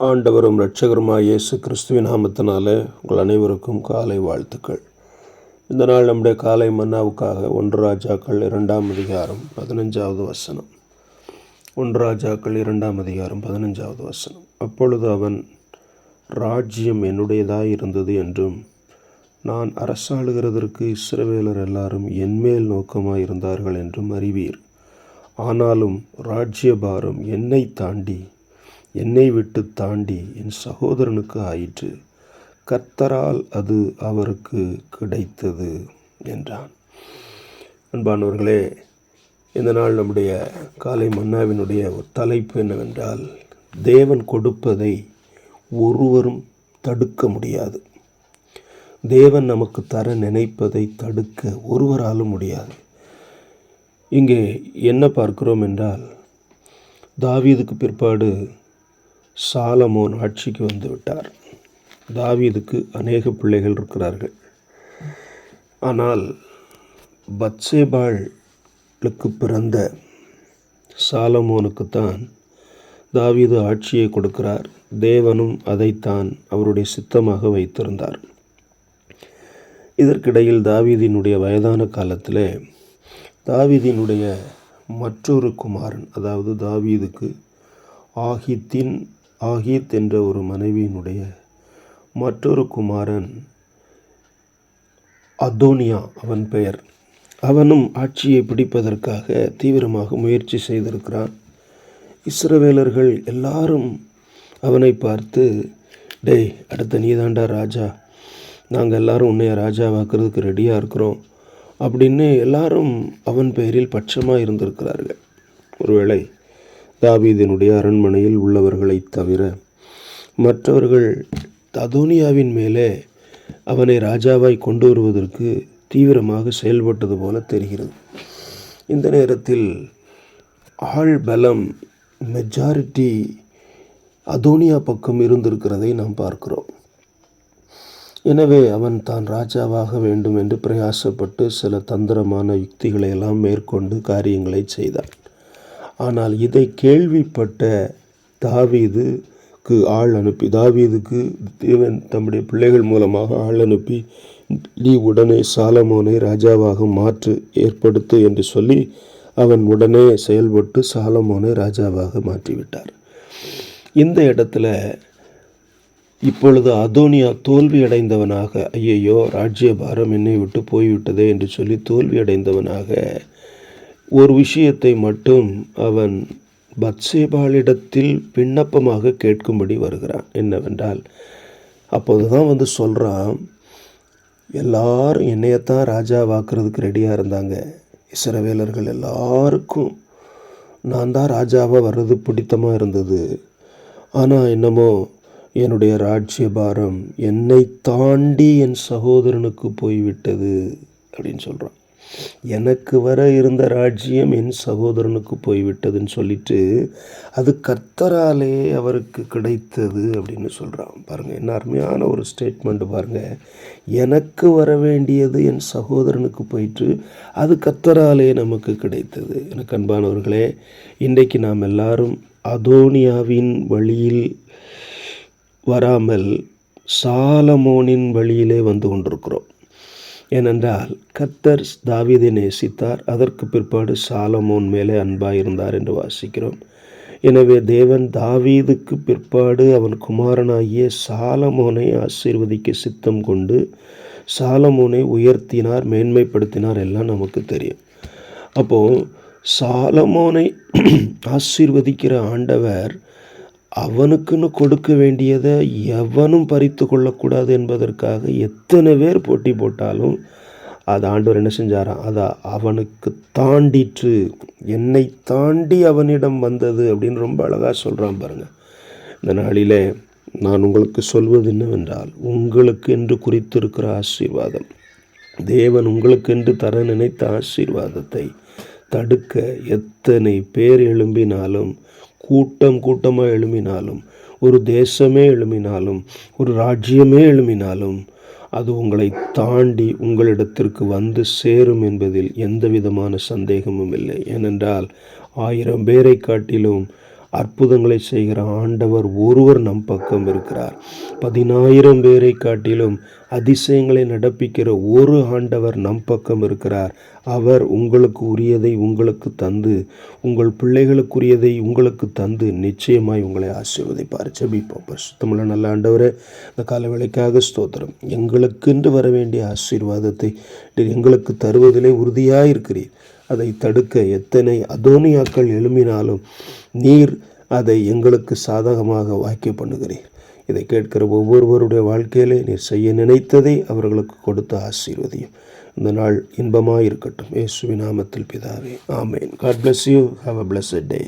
ஆண்டவரும் இரட்சகருமாய் இயேசு கிறிஸ்துவின் நாமத்தினால உங்கள் அனைவருக்கும் காலை வாழ்த்துக்கள். இந்த நாள் நம்முடைய காலை மன்னாவுக்காக ஒன்று ராஜாக்கள் இரண்டாம் அதிகாரம் பதினஞ்சாவது வசனம். ஒன்று ராஜாக்கள் இரண்டாம் அதிகாரம் பதினஞ்சாவது வசனம். அப்பொழுது அவன் ராஜ்யம் என்னுடையதாக இருந்தது என்றும் நான் அரசாளுகிறதற்கு இஸ்ரவேலர் எல்லாரும் என்மேல் நோக்கமாக இருந்தார்கள் என்றும் அறிவீர். ஆனாலும் ராஜ்யபாரம் என்னை தாண்டி என்னை விட்டு தாண்டி என் சகோதரனுக்கு ஆயிற்று. கர்த்தரால் அது அவருக்கு கிடைத்தது என்றான். அன்பானவர்களே இந்த நாள் நம்முடைய காலை மன்னாவினுடைய ஒரு தலைப்பு என்னவென்றால் தேவன் கொடுப்பதை ஒருவரும் தடுக்க முடியாது. தேவன் நமக்கு தர நினைப்பதை தடுக்க ஒருவராலும் முடியாது. இங்கே என்ன பார்க்கிறோம் என்றால் தாவீதுக்கு பிற்பாடு சாலமோன் ஆட்சிக்கு வந்து விட்டார். தாவீதுக்கு அநேக பிள்ளைகள் இருக்கிறார்கள். ஆனால் பத்சேபாளுக்கு பிறந்த சாலமோனுக்குத்தான் தாவீது ஆட்சியை கொடுக்கிறார். தேவனும் அதைத்தான் அவருடைய சித்தமாக வைத்திருந்தார். இதற்கிடையில் தாவீதினுடைய வயதான காலத்தில் தாவீதினுடைய மற்றொரு குமாரன் அதாவது தாவீதுக்கு ஆகித்தின் ஆகித் என்ற ஒரு மனைவியினுடைய மற்றொரு குமாரன் அதோனியா அவன் பெயர். அவனும் ஆட்சியை பிடிப்பதற்காக தீவிரமாக முயற்சி செய்திருக்கிறான். இஸ்ரவேலர்கள் எல்லாரும் அவனை பார்த்து டேய் அடுத்த நீதாண்டா ராஜா. நாங்கள் எல்லாரும் உன்னைய ராஜாவாக்குறதுக்கு ரெடியாக இருக்கிறோம். அப்படின்னு எல்லாரும் அவன் பெயரில் பட்சமாக இருந்திருக்கிறார்கள். ஒருவேளை தாவீதினுடைய அரண்மனையில் உள்ளவர்களைத் தவிர மற்றவர்கள் ததோனியாவின் மேலே அவனை ராஜாவாய் கொண்டு வருவதற்கு தீவிரமாக செயல்பட்டது போல தெரிகிறது. இந்த நேரத்தில் ஆள் பலம் மெஜாரிட்டி அதோனியா பக்கம் இருந்திருக்கிறதை நாம் பார்க்கிறோம். எனவே அவன் தான் ராஜாவாக வேண்டும் என்று பிரயாசப்பட்டு சில தந்திரமான யுக்திகளை எல்லாம் மேற்கொண்டு காரியங்களை செய்தான். ஆனால் இதை கேள்விப்பட்ட தாவீதுக்கு ஆள் அனுப்பி தாவீதுக்கு தேவன் தம்முடைய பிள்ளைகள் மூலமாக ஆள் அனுப்பி நீ உடனே சாலமோனை ராஜாவாக மாற்று ஏற்படுத்து என்று சொல்லி அவன் உடனே செயல்பட்டு சாலமோனை ராஜாவாக மாற்றிவிட்டார். இந்த இடத்துல இப்பொழுது அதோனியா தோல்வி அடைந்தவனாக ஐயையோ ராஜ்யபாரம் என்னை விட்டு போய்விட்டதே என்று சொல்லி தோல்வி அடைந்தவனாக ஒரு விஷயத்தை மட்டும் அவன் பத்சேபாலிடத்தில் விண்ணப்பமாக கேட்கும்படி வருகிறான். என்னவென்றால் அப்போது தான் வந்து சொல்கிறான் எல்லாரும் என்னையத்தான் ராஜாவாக்குறதுக்கு ரெடியாக இருந்தாங்க. இஸ்ரவேலர்கள் எல்லாருக்கும் நான் தான் ராஜாவாக வர்றது பிடித்தமாக இருந்தது. ஆனால் என்னமோ என்னுடைய ராஜ்யபாரம் என்னை தாண்டி என் சகோதரனுக்கு போய்விட்டது அப்படின்னு சொல்கிறான் எனக்கு வர இருந்த ராஜ்யம் என் சகோதரனுக்கு போய்விட்டதுன்னு சொல்லிட்டு அது கர்த்தராலே அவருக்கு கிடைத்தது அப்படின்னு சொல்கிறான் பாருங்கள் என்ன அருமையான ஒரு ஸ்டேட்மெண்ட்டு பாருங்கள் எனக்கு வர வேண்டியது என் சகோதரனுக்கு போயிட்டு அது கர்த்தராலே நமக்கு கிடைத்தது. எனக்கு அன்பானவர்களே இன்றைக்கு நாம் எல்லாரும் அதோனியாவின் வழியில் வராமல் சாலமோனின் வழியிலே வந்து கொண்டிருக்கிறோம். ஏனென்றால் கத்தர் தாவீதை நேசித்தார். அதற்கு பிற்பாடு சாலமோன் மேலே அன்பாக இருந்தார் என்று வாசிக்கிறோம். எனவே தேவன் தாவீதுக்கு பிற்பாடு அவன் குமாரனாகிய சாலமோனை ஆசீர்வதிக்க சித்தம் கொண்டு சாலமோனை உயர்த்தினார் மேன்மைப்படுத்தினார் எல்லாம் நமக்கு தெரியும். அப்போது சாலமோனை ஆசீர்வதிக்கிற ஆண்டவர் அவனுக்குன்னு கொடுக்க வேண்டியதை எவனும் பறித்து கொள்ளக்கூடாது என்பதற்காக எத்தனை பேர் போட்டி போட்டாலும் அது ஆண்டவர் என்ன செஞ்சாராம்? அதை அவனுக்கு தாண்டிற்று. என்னை தாண்டி அவனிடம் வந்தது அப்படின்னு ரொம்ப அழகாக சொல்கிறான் பாருங்கள் இந்த நாளிலே நான் உங்களுக்கு சொல்வது என்னவென்றால் உங்களுக்கு என்று குறித்திருக்கிற ஆசீர்வாதம். தேவன் உங்களுக்கென்று தர நினைத்த ஆசீர்வாதத்தை தடுக்க எத்தனை பேர் எழும்பினாலும் கூட்டம் கூட்டமாக எழுமினாலும் ஒரு தேசமே எழுமினாலும் ஒரு ராஜ்யமே எழுமினாலும் அது உங்களை தாண்டி உங்களிடத்திற்கு வந்து சேரும் என்பதில் எந்த விதமான சந்தேகமும் இல்லை. ஏனென்றால் ஆயிரம் பேரை காட்டிலும் அற்புதங்களை செய்கிற ஆண்டவர் ஒருவர் நம் பக்கம் இருக்கிறார். பதினாயிரம் பேரை காட்டிலும் அதிசயங்களை நடப்பிக்கிற ஒரு ஆண்டவர் நம் பக்கம் இருக்கிறார். அவர் உங்களுக்கு உரியதை உங்களுக்கு தந்து உங்கள் பிள்ளைகளுக்குரியதை உங்களுக்கு தந்து நிச்சயமாய் உங்களை ஆசீர்வதிப்பார். ஜபிப்போம். பரிசுத்தமுள்ள நல்ல ஆண்டவரே இந்த காலவேளைக்காக ஸ்தோத்திரம். எங்களுக்கென்று வர வேண்டிய ஆசீர்வாதத்தை எங்களுக்கு தருவதிலே உறுதியாக இருக்கிறீர் அதை தடுக்க எத்தனை அதோனியாக்கள் எழும்பினாலும் நீர் அதை எங்களுக்கு சாதகமாக வாக்கிய பண்ணுகிறீர். இதை கேட்கிற ஒவ்வொருவருடைய வாழ்க்கையிலே நீர் செய்ய நினைத்ததை அவர்களுக்கு கொடுத்த ஆசீர்வதியும். இந்த நாள் இன்பமாக இருக்கட்டும் இயேசுவின் நாமத்தில் பிதாவே ஆமேன். God bless you have a blessed day